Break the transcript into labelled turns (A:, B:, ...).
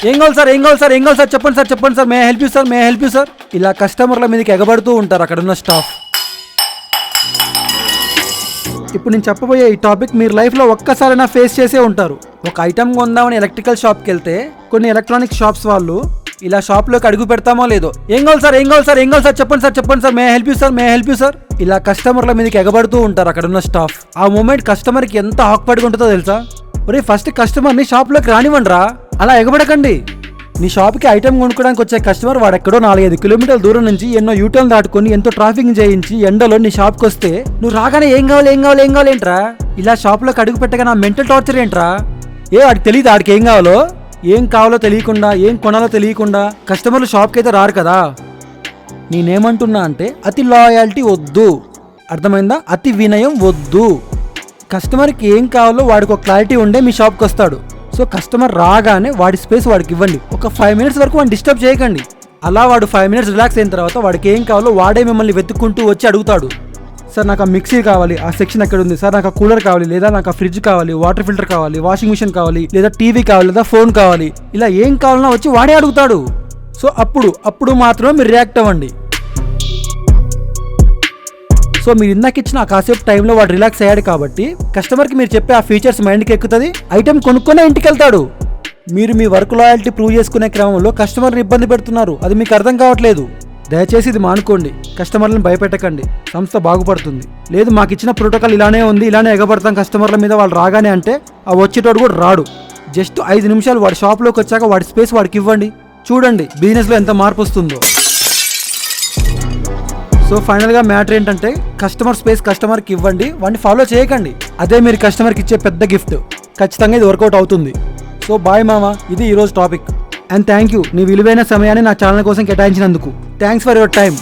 A: ఏం కావాలి సార్ ఏం కావాలి సార్ ఏం కావాలి సార్ చెప్పండి సార్ చెప్పండి sir may help you sir may help you sir ఇలా కస్టమర్ల మీదకి ఎగబడుతూ ఉంటారు అక్కడ ఉన్న స్టాఫ్ ఇప్పుడు నేను చెప్పబోయే ఈ టాపిక్ మీరు లైఫ్లో ఒక్కసారైనా ఫేస్ చేసే ఉంటారు. ఒక ఐటమ్ కొందామని ఎలక్ట్రికల్ షాప్కి వెళ్తే కొన్ని ఎలక్ట్రానిక్ షాప్స్ వాళ్ళు ఇలా షాప్లోకి అడుగు పెడతామో లేదో. ఏం కావాలి సార్ ఏం కావాలి సార్ ఏం కావాలి సార్ చెప్పండి సార్ చెప్పండి sir may help you sir may help you sir ఇలా కస్టమర్ల మీదకి ఎగబడుతూ ఉంటారు అక్కడ ఉన్న స్టాఫ్ ఆ మూమెంట్ కస్టమర్కి ఎంత ఆక్పడిగా ఉంటుందో తెలుసా? ఒరే ఫస్ట్ కస్టమర్ని షాప్లోకి రానివ్వండి రా అలా ఎగబడకండి. నీ షాప్కి ఐటమ్ కొనుక్కోడానికి వచ్చే కస్టమర్ వాడు ఎక్కడో నాలుగైదు కిలోమీటర్ల దూరం నుంచి ఎన్నో యూటర్న్ దాటుకొని ఎంతో ట్రాఫిక్ చేయించి ఎండలో నీ షాప్కి వస్తే నువ్వు రాగానే ఏం కావాలి ఏం కావాలి ఏం కావాలి ఏంట్రా? ఇలా షాప్లోకి అడుగు పెట్టగా నా మెంటల్ టార్చర్ ఏంట్రా? ఏ వాడికి తెలియదు ఆడికి ఏం కావాలో? ఏం కావాలో తెలియకుండా ఏం కొనాలో తెలియకుండా కస్టమర్లు షాప్కి అయితే రారు కదా? నేనేమంటున్నా అంటే అతి లాయాలిటీ వద్దు. అర్థమైందా? అతి వినయం వద్దు. కస్టమర్కి ఏం కావాలో వాడికి ఒక క్లారిటీ ఉండే మీ షాప్కి వస్తాడు. సో కస్టమర్ రాగానే వాడి స్పేస్ వాడికి ఇవ్వండి. ఒక ఫైవ్ మినిట్స్ వరకు వాడిని డిస్టర్బ్ చేయకండి. అలా వాడు ఫైవ్ మినిట్స్ రిలాక్స్ అయిన తర్వాత వాడికి ఏం కావాలో వాడే మిమ్మల్ని వెతుక్కుంటూ వచ్చి అడుగుతాడు. సార్ నాకు ఆ మిక్సీ కావాలి ఆ సెక్షన్ ఎక్కడ ఉంది? సార్ నాకు ఆ కూలర్ కావాలి లేదా నాకు ఆ ఫ్రిడ్జ్ కావాలి వాటర్ ఫిల్టర్ కావాలి వాషింగ్ మిషన్ కావాలి లేదా టీవీ కావాలి లేదా ఫోన్ కావాలి ఇలా ఏం కావాలన్నా వచ్చి వాడే అడుగుతాడు. సో అప్పుడు అప్పుడు మాత్రమే మీరు రియాక్ట్ అవ్వండి. సో మీరు ఇందాక ఇచ్చిన ఆ కాసేపు టైంలో వాడు రిలాక్స్ అయ్యాడు కాబట్టి కస్టమర్కి మీరు చెప్పే ఆ ఫీచర్స్ మైండ్కి ఎక్కుతుంది. ఐటెం కొనుక్కునే ఇంటికి వెళ్తాడు మీరు మీ వర్క్ లాయల్టీ ప్రూవ్ చేసుకునే క్రమంలో కస్టమర్ని ఇబ్బంది పెడుతున్నారు. అది మీకు అర్థం కావట్లేదు. దయచేసి ఇది మానుకోండి. కస్టమర్లను భయపెట్టకండి. సంస్థ బాగుపడుతుంది. లేదు మాకు ఇచ్చిన ప్రోటోకాల్ ఇలానే ఉంది ఇలానే ఎగబడతాం కస్టమర్ల మీద వాళ్ళు రాగానే అంటే ఆ వచ్చేటోడు కూడా రాడు. జస్ట్ ఐదు నిమిషాలు వాడి షాప్లోకి వచ్చాక వాడి స్పేస్ వాడికి ఇవ్వండి. చూడండి బిజినెస్లో ఎంత మార్పు వస్తుందో. సో ఫైనల్గా మ్యాటర్ ఏంటంటే కస్టమర్ స్పేస్ కస్టమర్కి ఇవ్వండి వాడిని ఫాలో చేయకండి. అదే మీరు కస్టమర్కి ఇచ్చే పెద్ద గిఫ్ట్ ఖచ్చితంగా ఇది వర్కౌట్ అవుతుంది. సో బాయ్ మామ ఇది ఈరోజు టాపిక్ అండ్ థ్యాంక్ యూ నీ విలువైన సమయాన్ని నా ఛానల్ కోసం కేటాయించినందుకు. Thanks for your time